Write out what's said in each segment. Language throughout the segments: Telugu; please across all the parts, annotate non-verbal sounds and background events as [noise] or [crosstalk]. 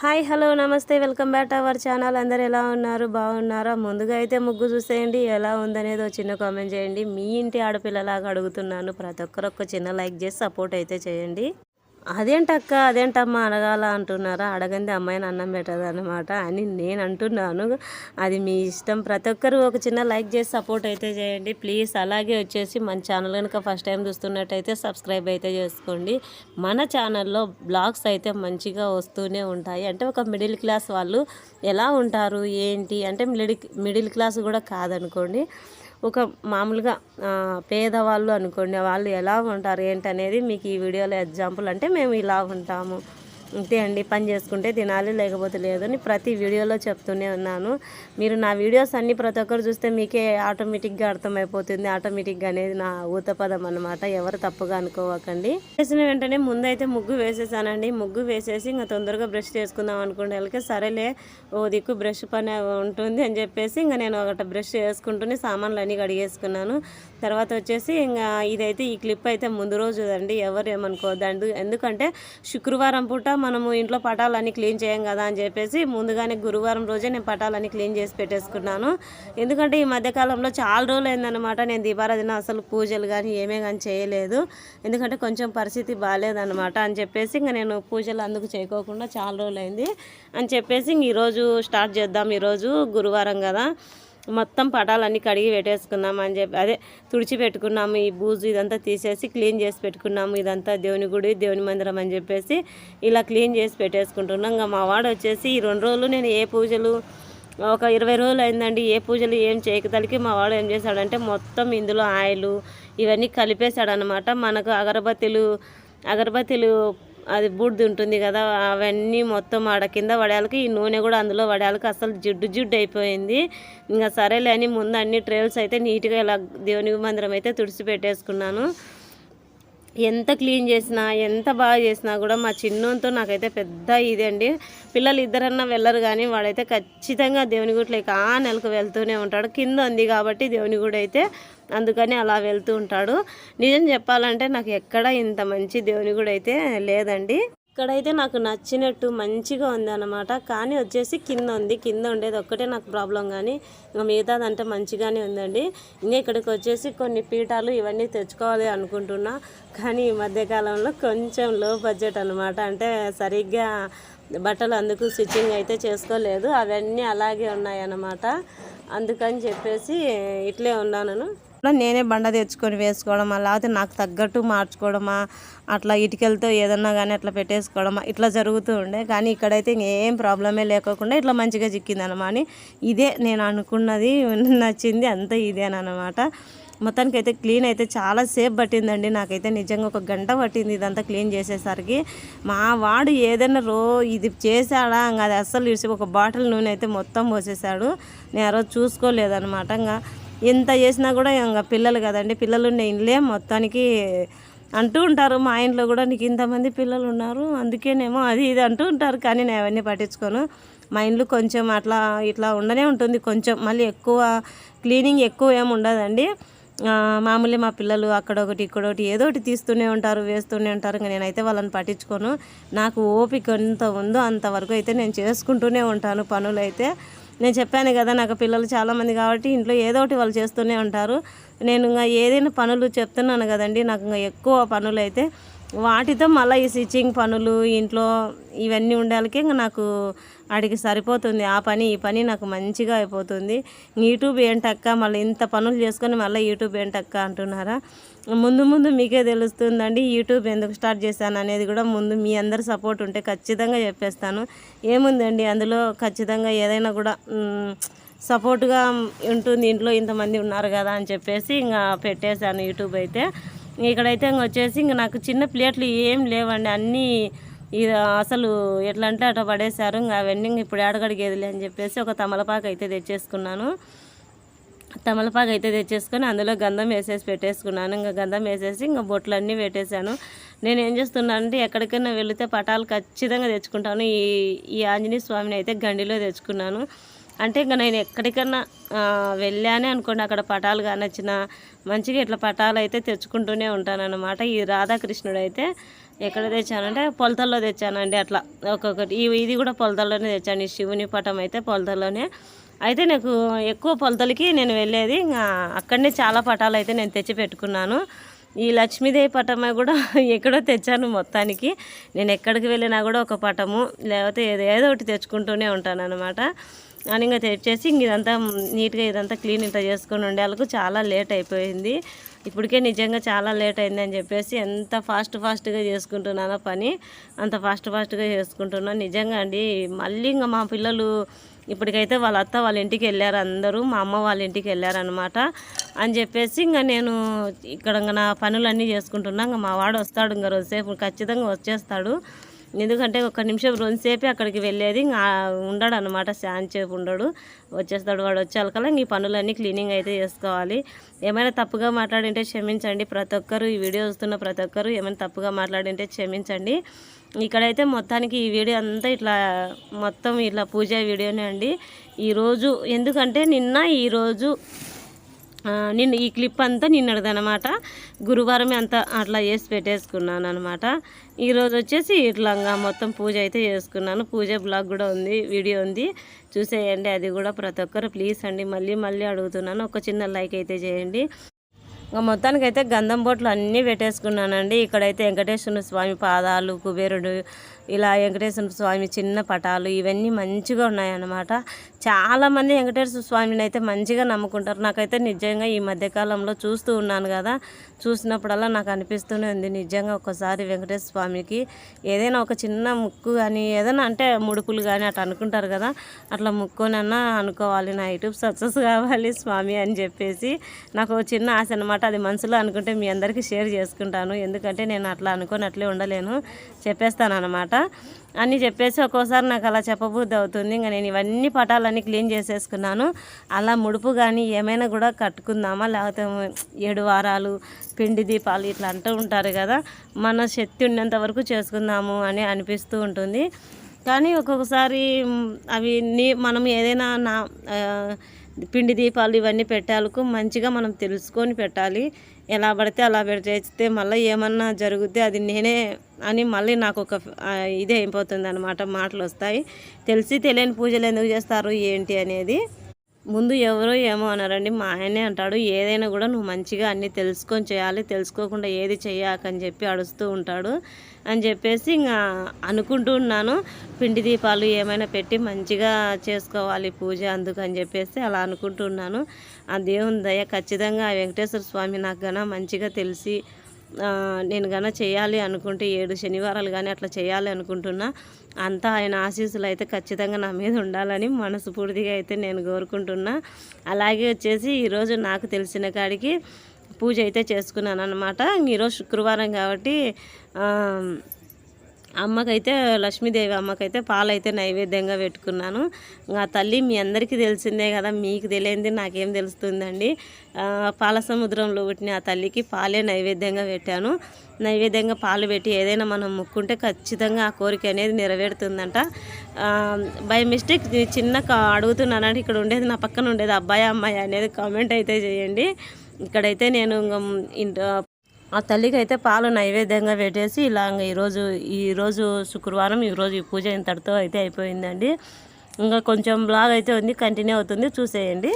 Hi hello namaste welcome back to our channel. అందరు ఎలా ఉన్నారు? బాగున్నారా? ముందుగా అయితే ముగ్గు చూసేయండి. ఎలా ఉందనేది ఒక చిన్న కామెంట్ చేయండి. మీ ఇంటి ఆడపిల్లలాగా అడుగుతున్నాను. ప్రతి ఒక్కరు ఒక చిన్న లైక్ చేసి సపోర్ట్ అయితే చేయండి. అదేంటక్క అదేంటమ్మా అడగాల అంటున్నారా? అడగంది అమ్మాయిని అన్నం పెట్టదు అనమాట అని నేను అంటున్నాను. అది మీ ఇష్టం. ప్రతి ఒక్కరు ఒక చిన్న లైక్ చేసి సపోర్ట్ అయితే చేయండి. ప్లీజ్ అలాగే వచ్చేసి మన ఛానల్ కనుక ఫస్ట్ టైం చూస్తున్నట్టయితే సబ్స్క్రైబ్ అయితే చేసుకోండి. మన ఛానల్లో బ్లాగ్స్ అయితే మంచిగా వస్తూనే ఉంటాయి. అంటే ఒక మిడిల్ క్లాస్ వాళ్ళు ఎలా ఉంటారు ఏంటి? అంటే మిడిల్ మిడిల్ క్లాస్ కూడా కాదనుకోండి. ఒక మామూలుగా పేదవాళ్ళు అనుకోండి వాళ్ళు ఎలా ఉంటారు ఏంటనేది మీకు ఈ వీడియోలో ఎగ్జాంపుల్ అంటే మేము ఇలా ఉంటాము. అంతే అండి పని చేసుకుంటే తినాలి లేకపోతే లేదని ప్రతి వీడియోలో చెప్తూనే ఉన్నాను. మీరు నా వీడియోస్ అన్నీ ప్రతి ఒక్కరు చూస్తే మీకే ఆటోమేటిక్గా అర్థమైపోతుంది. ఆటోమేటిక్గా అనేది నా ఊతపదం అనమాట ఎవరు తప్పుగా అనుకోవకండి. వేసిన వెంటనే ముందైతే ముగ్గు వేసేసానండి. ముగ్గు వేసేసి ఇంకా తొందరగా బ్రష్ చేసుకుందాం అనుకుంటే వాళ్ళకి సరేలే ఓ దిక్కు బ్రష్ పని ఉంటుంది అని చెప్పేసి ఇంకా నేను ఒకటి బ్రష్ చేసుకుంటూనే సామాన్లు అన్నీ కడిగేసుకున్నాను. తర్వాత వచ్చేసి ఇంకా ఇదైతే ఈ క్లిప్ అయితే ముందు రోజు అండి ఎవరు ఏమనుకోవద్దు ఎందుకంటే శుక్రవారం పూట మనము ఇంట్లో పటాలన్నీ క్లీన్ చేయం కదా అని చెప్పేసి ముందుగానే గురువారం రోజే నేను పటాలన్నీ క్లీన్ చేసి పెట్టేసుకున్నాను. ఎందుకంటే ఈ మధ్యకాలంలో చాలా రోజులు అయిందనమాట నేను దీపారాధన అసలు పూజలు కానీ ఏమే కానీ చేయలేదు. ఎందుకంటే కొంచెం పరిస్థితి బాగాలేదన్నమాట అని చెప్పేసి ఇంకా నేను పూజలు అందుకు చేయకోకుండా చాలా రోజులు అయింది అని చెప్పేసి ఇంక ఈరోజు స్టార్ట్ చేద్దాం ఈరోజు గురువారం కదా. మొత్తం పటాలన్నీ కడిగి పెట్టేసుకున్నాం అని చెప్పి అదే తుడిచి పెట్టుకున్నాము ఈ బూజు ఇదంతా తీసేసి క్లీన్ చేసి పెట్టుకున్నాము ఇదంతా దేవుని గుడి దేవుని మందిరం అని చెప్పేసి ఇలా క్లీన్ చేసి పెట్టేసుకుంటున్నాం. ఇంకా మా వాడు వచ్చేసి ఈ రెండు రోజులు నేను ఏ పూజలు ఒక ఇరవై రోజులు అయిందండి ఏ పూజలు ఏం చేయకతలికి మా వాడు ఏం చేశాడంటే మొత్తం ఇందులో ఆయిల్ ఇవన్నీ కలిపేశాడనమాట మనకు అగరబత్తిలు అగరబత్తిలు అది బూడిది ఉంటుంది కదా అవన్నీ మొత్తం ఆడ కింద వడయాలకి ఈ నూనె కూడా అందులో వడయాలకి అసలు జిడ్డు జిడ్డు అయిపోయింది. ఇంకా సరేలే అని ముందు అన్ని ట్రేల్స్ అయితే నీట్గా ఇలా దేవుని మందిరం అయితే తుడిచి పెట్టేసుకున్నాను. ఎంత క్లీన్ చేసినా ఎంత బాగా చేసినా కూడా మా చిన్నతో నాకైతే పెద్ద ఇదే అండి. పిల్లలు ఇద్దరన్నా వెళ్ళరు కానీ వాడైతే ఖచ్చితంగా దేవుని గుట్లోకి ఆ నెలకు వెళ్తూనే ఉంటాడు. కింద ఉంది కాబట్టి దేవుని గుడి అయితే అందుకని అలా వెళ్తూ ఉంటాడు. నిజం చెప్పాలంటే నాకు ఎక్కడ ఇంత మంచి దేవుని గుడి అయితే లేదండి. ఇక్కడైతే నాకు నచ్చినట్టు మంచిగా ఉంది అనమాట కానీ వచ్చేసి కింద ఉంది. కింద ఉండేది ఒక్కటే నాకు ప్రాబ్లం కానీ ఇంకా మిగతాదంటే మంచిగానే ఉందండి. ఇంకా ఇక్కడికి వచ్చేసి కొన్ని పీఠాలు ఇవన్నీ తెచ్చుకోవాలి అనుకుంటున్నా. కానీ ఈ మధ్యకాలంలో కొంచెం లో బడ్జెట్ అనమాట అంటే సరిగ్గా బట్టలు అందుకు స్టిచ్చింగ్ అయితే చేసుకోలేదు. అవన్నీ అలాగే ఉన్నాయన్నమాట. అందుకని చెప్పేసి ఇట్లే ఉన్నాను నేనే బండ తెచ్చుకొని వేసుకోవడమా లేకపోతే నాకు తగ్గట్టు మార్చుకోవడమా అట్లా ఇటుకలతో ఏదన్నా కానీ అట్లా పెట్టేసుకోవడమా ఇట్లా జరుగుతూ ఉండే. కానీ ఇక్కడైతే ఏం ప్రాబ్లమే లేకోకుండా ఇట్లా మంచిగా చిక్కింది అని ఇదే నేను అనుకున్నది నచ్చింది అంతా ఇదేనమాట మొత్తానికి అయితే క్లీన్ అయితే చాలా సేపు పట్టిందండి. నాకైతే నిజంగా ఒక గంట పట్టింది ఇదంతా క్లీన్ చేసేసరికి. మా వాడు ఏదైనా రో ఇది చేశాడా ఇంకా అది అస్సలు ఇడిసి ఒక బాటిల్ నూనె అయితే మొత్తం పోసేసాడు నేను ఆ రోజు చూసుకోలేదనమాట. ఇంకా ఎంత చేసినా కూడా ఇంకా పిల్లలు కదండి పిల్లలు ఉండే మొత్తానికి అంటూ ఉంటారు. మా ఇంట్లో కూడా నీకు ఇంతమంది పిల్లలు ఉన్నారు అందుకేనేమో అది ఇది అంటూ ఉంటారు. కానీ నేను అవన్నీ పట్టించుకోను. మా ఇంట్లో కొంచెం అట్లా ఇట్లా ఉండనే ఉంటుంది. కొంచెం మళ్ళీ ఎక్కువ క్లీనింగ్ ఎక్కువ ఏమి ఉండదండి. మామూలు మా పిల్లలు అక్కడ ఒకటి ఇక్కడ ఒకటి ఏదో ఒకటి తీస్తూనే ఉంటారు వేస్తూనే ఉంటారు. ఇంకా నేనైతే వాళ్ళని పట్టించుకోను. నాకు ఓపిక ఎంత ఉందో అంతవరకు అయితే నేను చేసుకుంటూనే ఉంటాను పనులు అయితే నేను చెప్పాను కదా నాకు పిల్లలు చాలామంది కాబట్టి ఇంట్లో ఏదో ఒకటి వాళ్ళు చేస్తూనే ఉంటారు. నేను ఇంకా ఏదైనా పనులు చెప్తున్నాను కదండి నాకు ఇంకా ఎక్కువ పనులు అయితే వాటితో మళ్ళీ ఈ స్టిచ్చింగ్ పనులు ఇంట్లో ఇవన్నీ ఉండాలకే ఇంకా నాకు ఆడికి సరిపోతుంది. ఆ పని ఈ పని నాకు మంచిగా అయిపోతుంది. యూట్యూబ్ ఏంటక్క? మళ్ళీ ఇంత పనులు చేసుకొని మళ్ళీ యూట్యూబ్ ఏంటక్క అంటున్నారా? ముందు ముందు మీకే తెలుస్తుందండి యూట్యూబ్ ఎందుకు స్టార్ట్ చేశాను అనేది కూడా ముందు మీ అందరి సపోర్ట్ ఉంటే ఖచ్చితంగా చెప్పేస్తాను. ఏముందండి అందులో? ఖచ్చితంగా ఏదైనా కూడా సపోర్ట్గా ఉంటుంది ఇంట్లో ఇంతమంది ఉన్నారు కదా అని చెప్పేసి ఇంకా పెట్టేశాను యూట్యూబ్ అయితే. ఇక్కడైతే ఇంక వచ్చేసి ఇంక నాకు చిన్న ప్లేట్లు ఏం లేవండి. అన్నీ ఇది అసలు ఎట్లా అంటే అట్లా పడేశారు. ఇంకా అవన్నీ ఇప్పుడు ఏడగడిగేదిలే అని చెప్పేసి ఒక తమలపాకు అయితే తెచ్చేసుకున్నాను. తమలపాకు అయితే తెచ్చేసుకొని అందులో గంధం వేసేసి పెట్టేసుకున్నాను. ఇంకా గంధం వేసేసి ఇంకా బొట్లన్నీ పెట్టేశాను. నేను ఏం చేస్తున్నాను అంటే ఎక్కడికైనా వెళితే పటాలు ఖచ్చితంగా తెచ్చుకుంటాను. ఈ ఈ ఆంజనేయ స్వామిని అయితే గండిలో తెచ్చుకున్నాను. అంటే ఇంకా నేను ఎక్కడికన్నా వెళ్ళానే అనుకోండి. అక్కడ పటాలు కానొచ్చిన మంచిగా ఇట్లా పటాలు అయితే తెచ్చుకుంటూనే ఉంటానన్నమాట. ఈ రాధాకృష్ణుడు అయితే ఎక్కడ తెచ్చానంటే పొలతల్లో తెచ్చానండి అట్లా. ఒక్కొక్కటి ఇది కూడా పొలతల్లోనే తెచ్చాను. ఈ శివుని పటం అయితే పొలతల్లోనే. అయితే నాకు ఎక్కువ పొలతలకి నేను వెళ్ళేది ఇంకా అక్కడనే చాలా పటాలు అయితే నేను తెచ్చి పెట్టుకున్నాను. ఈ లక్ష్మీదేవి పటమే కూడా [laughs] ఎక్కడో తెచ్చాను మొత్తానికి. నేను ఎక్కడికి వెళ్ళినా కూడా ఒక పటము లేకపోతే ఏదో ఏదో ఒకటి తెచ్చుకుంటూనే ఉంటాను అనమాట అని ఇంకా తెచ్చేసి ఇంక ఇదంతా నీట్గా ఇదంతా క్లీన్ ఇంత చేసుకొని ఉండేందుకు చాలా లేట్ అయిపోయింది. ఇప్పటికే నిజంగా చాలా లేట్ అయింది అని చెప్పేసి ఎంత ఫాస్ట్ ఫాస్ట్గా చేసుకుంటున్నానో పని అంత ఫాస్ట్ ఫాస్ట్గా చేసుకుంటున్నాను నిజంగా అండి మళ్ళీ ఇంకా మా పిల్లలు ఇప్పటికైతే వాళ్ళ అత్త వాళ్ళ ఇంటికి వెళ్ళారు అందరూ మా అమ్మ వాళ్ళ ఇంటికి వెళ్ళారనమాట అని చెప్పేసి ఇంకా నేను ఇక్కడ ఇంకా నా పనులన్నీ చేసుకుంటున్నా. ఇంకా మా వాడు వస్తాడు ఇంకా రోజుసేపు ఖచ్చితంగా వచ్చేస్తాడు. ఎందుకంటే ఒక నిమిషం రెండుసేపే అక్కడికి వెళ్ళేది. ఇంకా ఉండడు అనమాట సేపు ఉండడు. వచ్చేస్తాడు. వాడు వచ్చేకల్లా ఇంక ఈ పనులన్నీ క్లీనింగ్ అయితే చేసుకోవాలి. ఏమైనా తప్పుగా మాట్లాడింటే క్షమించండి. ప్రతి ఒక్కరు ఈ వీడియో చూస్తున్న ప్రతి ఒక్కరు ఏమైనా తప్పుగా మాట్లాడింటే క్షమించండి. ఇక్కడైతే మొత్తానికి ఈ వీడియో అంతా ఇట్లా మొత్తం ఇట్లా పూజ వీడియోనే అండి. ఈరోజు ఎందుకంటే నిన్న ఈరోజు నిన్న ఈ క్లిప్ అంతా నిన్నటిదనమాట గురువారమే అంతా అట్లా చేసి పెట్టేసుకున్నాను అనమాట ఈరోజు వచ్చేసి ఇట్లా మొత్తం పూజ అయితే చేసుకున్నాను. పూజ బ్లాగ్ కూడా ఉంది వీడియో ఉంది. చూసేయండి అది కూడా ప్రతి ఒక్కరు ప్లీజ్ అండి. మళ్ళీ మళ్ళీ అడుగుతున్నాను. ఒక చిన్న లైక్ అయితే చేయండి. ఇంకా మొత్తానికైతే గంధం బొట్లు అన్నీ పెట్టేసుకున్నానండి. ఇక్కడైతే వెంకటేశ్వర స్వామి పాదాలు కుబేరుడు ఇలా వెంకటేశ్వర స్వామి చిన్న పటాలు ఇవన్నీ మంచిగా ఉన్నాయన్నమాట. చాలామంది వెంకటేశ్వర స్వామిని అయితే మంచిగా నమ్ముకుంటారు. నాకైతే నిజంగా ఈ మధ్యకాలంలో చూస్తూ ఉన్నాను కదా. చూసినప్పుడల్లా నాకు అనిపిస్తూనే ఉంది నిజంగా ఒకసారి వెంకటేశ్వర స్వామికి ఏదైనా ఒక చిన్న ముక్కు కానీ ఏదైనా అంటే ముడుపులు కానీ అట్లా అనుకుంటారు కదా. అట్లా ముక్కునన్నా అనుకోవాలి నా యూట్యూబ్ సక్సెస్ కావాలి స్వామి అని చెప్పేసి నాకు చిన్న ఆశ అనమాట అది మనసులో అనుకుంటే మీ అందరికీ షేర్ చేసుకుంటాను. ఎందుకంటే నేను అట్లా అనుకోనట్లే ఉండలేను. చెప్పేస్తాను అనమాట అని చెప్పేసి ఒక్కోసారి నాకు అలా చెప్పబుద్ధి అవుతుంది. ఇంకా నేను ఇవన్నీ పటాలన్నీ క్లీన్ చేసేసుకున్నాను. అలా ముడుపు కానీ ఏమైనా కూడా కట్టుకుందామా? లేకపోతే ఏడు వారాలు పిండి దీపాలు ఇట్లా అంటూ ఉంటారు కదా మన శక్తి ఉన్నంత వరకు చేసుకుందాము అని అనిపిస్తూ ఉంటుంది. కానీ ఒక్కొక్కసారి అవి నీ మనం ఏదైనా నా పిండి దీపాలు ఇవన్నీ పెట్టాలకు మంచిగా మనం తెలుసుకొని పెట్టాలి. ఎలా పడితే అలా పెట్టేస్తే మళ్ళీ ఏమన్నా జరిగితే అది నేనే అని మళ్ళీ నాకు ఒక ఇదే అయిపోతుంది అనమాట మాటలు వస్తాయి. తెలిసి తెలియని పూజలు ఎందుకు చేస్తారు ఏంటి అనేది ముందు ఎవరో ఏమో అన్నారండి. మా ఆయనే అంటాడు ఏదైనా కూడా నువ్వు మంచిగా అన్నీ తెలుసుకొని చేయాలి తెలుసుకోకుండా ఏది చేయకని చెప్పి అడుస్తూ ఉంటాడు. అని చెప్పేసి ఇంకా అనుకుంటూ ఉన్నాను. పిండి దీపాలు ఏమైనా పెట్టి మంచిగా చేసుకోవాలి పూజ అందుకని చెప్పేసి అలా అనుకుంటున్నాను ఆ దేవుని దయ ఖచ్చితంగా వెంకటేశ్వర స్వామి నాకు గన మంచిగా తెలిసి నేను గన చేయాలి అనుకుంటే ఏడు శనివారాలు కానీ అట్లా చేయాలి అనుకుంటున్నా అంతా ఆయన ఆశీస్సులు అయితే ఖచ్చితంగా నా మీద ఉండాలని మనస్ఫూర్తిగా అయితే నేను కోరుకుంటున్నా. అలాగే వచ్చేసి ఈరోజు నాకు తెలిసిన కాడికి పూజ అయితే చేసుకున్నాను అనమాట ఈరోజు శుక్రవారం కాబట్టి అమ్మకైతే లక్ష్మీదేవి అమ్మకైతే పాలైతే నైవేద్యంగా పెట్టుకున్నాను. ఇంకా తల్లి మీ అందరికీ తెలిసిందే కదా మీకు తెలియంది నాకేం తెలుస్తుందండి. పాల సముద్రంలో పుట్టిన ఆ తల్లికి పాలే నైవేద్యంగా పెట్టాను. నైవేద్యంగా పాలు పెట్టి ఏదైనా మనం ముక్కుంటే ఖచ్చితంగా ఆ కోరిక అనేది నెరవేరుతుందంట. బై మిస్టేక్ చిన్న కా- అడుగుతున్నానంటే ఇక్కడ ఉండేది నా పక్కన ఉండేది అబ్బాయి అమ్మాయి అనేది కామెంట్ అయితే చేయండి. ఇక్కడైతే నేను ఇంక ఇంట ఆ తల్లికి అయితే పాలు నైవేద్యంగా పెట్టేసి ఇలా ఈరోజు ఈరోజు శుక్రవారం ఈరోజు ఈ పూజ ఇంతటితో అయితే అయిపోయిందండి. ఇంకా కొంచెం బ్లాగ్ అయితే ఉంది కంటిన్యూ అవుతుంది చూసేయండి.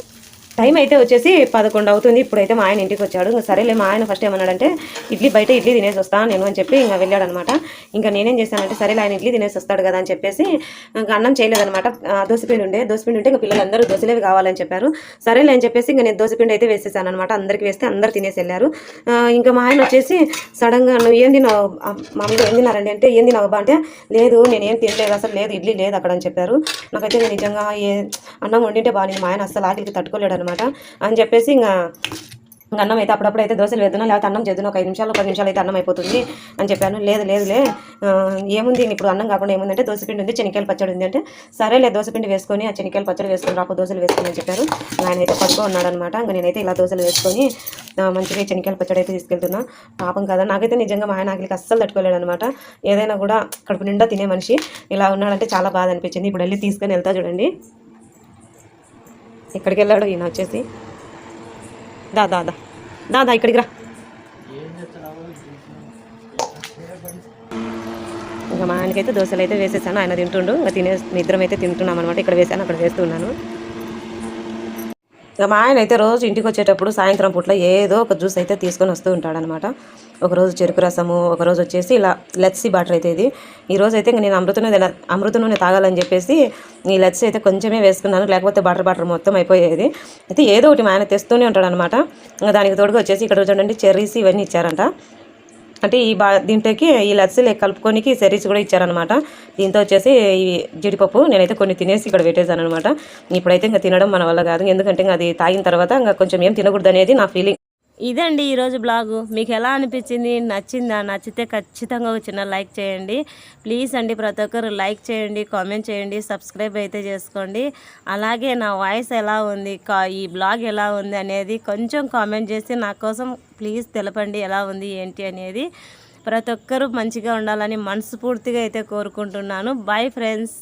టైం అయితే వచ్చేసి పదకొండు అవుతుంది. ఇప్పుడైతే మా ఆయన ఇంటికి వచ్చాడు. ఇంకా సరేలే మా ఆయన ఫస్ట్ ఏమన్నాడంటే ఇడ్లీ బయట ఇడ్లీ తినేసి వస్తాను నేను అని చెప్పి ఇంకా వెళ్ళాడనమాట. ఇంకా నేనేం చేశానంటే సరేలే ఆయన ఇడ్లీ తినేసి వస్తాడు కదా అని చెప్పేసి ఇంకా అన్నం చేయలేదనమాట. దోశపిండి ఉండే. దోశపిండి ఉంటే ఇంకా పిల్లలందరూ దోశలేవి కావాలని చెప్పారు. సరేలే అని చెప్పేసి ఇంకా నేను దోశపిండి అయితే వేసేసాను అనమాట అందరికి వేస్తే అందరు తినేసి వెళ్ళారు. ఇంకా మా ఆయన వచ్చేసి సడన్గా నువ్వు ఏం తిన్నావు? మామూలుగా ఏం తిన్నారండి? అంటే ఏం తిన్నావు అంటే లేదు నేను ఏం తినలేదు అసలు లేదు ఇడ్లీ లేదు అక్కడ అని చెప్పారు. నాకైతే నిజంగా ఏ అన్నం వండింటే బాగా మా ఆయన అసలు ఆకలికి తట్టుకోలేడు అనమాట అని చెప్పేసి ఇంకా అన్నం అయితే అప్పుడప్పుడు అయితే దోశలు వేద్దునా లేకపోతే అన్నం చేద్దును ఒక ఐదు నిమిషాలు పది నిమిషాలు అయితే అన్నం అయిపోతుంది అని చెప్పాను. లేదు లేదులే ఏముంది ఇప్పుడు అన్నం కాకుండా ఏముందంటే దోశపిండి ఉంది శనికాయల పచ్చడి ఉంది అంటే సరేలే దోశపిండి వేసుకొని ఆ శనికాయల పచ్చడి వేసుకొని రాకు దోశలు వేసుకొని అని చెప్పారు. ఆయన అయితే పడుకో ఉన్నాడనమాట ఇంకా నేనైతే ఇలా దోశలు వేసుకొని మంచిగా శనికాయల పచ్చడి అయితే తీసుకెళ్తున్నా. పాపం కదా నాకైతే నిజంగా మా ఆయన ఆకలికి అస్సలు తట్టుకోలేడు అనమాట ఏదైనా కూడా కడుపు నిండా తినే మనిషి ఇలా ఉన్నాడంటే చాలా బాధ అనిపించింది. ఇప్పుడు వెళ్ళి తీసుకొని వెళ్తా చూడండి. ఎక్కడికి వెళ్ళాడు ఈయన వచ్చేసి. దా దా దా. దా దా ఇక్కడికి రా. ఇంకా మా ఆయనకైతే దోశలు అయితే వేసేసాను. ఆయన తింటుండు. ఇంకా తినే నిద్రం అయితే తింటున్నాం అనమాట ఇక్కడ వేసాను అక్కడ వేస్తున్నాను ఇక మా ఆయన అయితే రోజు ఇంటికి వచ్చేటప్పుడు సాయంత్రం పూట్ల ఏదో ఒక జ్యూస్ అయితే తీసుకొని వస్తూ ఉంటాడనమాట. ఒకరోజు చెరుకు రసము ఒకరోజు వచ్చేసి ఇలా లస్సీ బాటర్ అయితే ఇది. ఈ రోజు అయితే ఇంక నేను అమృత నూనె అమృత నూనె తాగాలని చెప్పేసి ఈ లస్సీ అయితే కొంచెమే వేసుకున్నాను. లేకపోతే బాటర్ బాటర్ మొత్తం అయిపోయేది. అయితే ఏదో ఒకటి మా ఆయన తెస్తూనే ఉంటాడనమాట. ఇంకా దానికి తోడుగా వచ్చేసి ఇక్కడ చూడండి చెర్రీస్ ఇవన్నీ ఇచ్చారంట. అంటే ఈ బా దీంట్లోకి ఈ లస్సీలు కలుపుకోనికి సెరీస్ కూడా ఇచ్చారనమాట దీంతో వచ్చేసి ఈ జీడిపప్పు నేనైతే కొన్ని తినేసి ఇక్కడ పెట్టేశాను అనమాట ఇప్పుడైతే ఇంకా తినడం మన వల్ల కాదు. ఎందుకంటే ఇంకా అది తాగిన తర్వాత ఇంకా కొంచెం ఏం తినకూడదు అనేది నా ఫీలింగ్ ఇదండి ఈరోజు బ్లాగు. మీకు ఎలా అనిపించింది? నచ్చిందా? నచ్చితే ఖచ్చితంగా ఒక చిన్న లైక్ చేయండి. ప్లీజ్ అండి ప్రతి ఒక్కరు లైక్ చేయండి కామెంట్ చేయండి సబ్స్క్రైబ్ అయితే చేసుకోండి. అలాగే నా వాయిస్ ఎలా ఉంది? కా ఈ బ్లాగ్ ఎలా ఉంది అనేది కొంచెం కామెంట్ చేసి నా కోసం ప్లీజ్ తెలపండి ఎలా ఉంది ఏంటి అనేది. ప్రతి ఒక్కరూ మంచిగా ఉండాలని మనస్ఫూర్తిగా అయితే కోరుకుంటున్నాను. Bye friends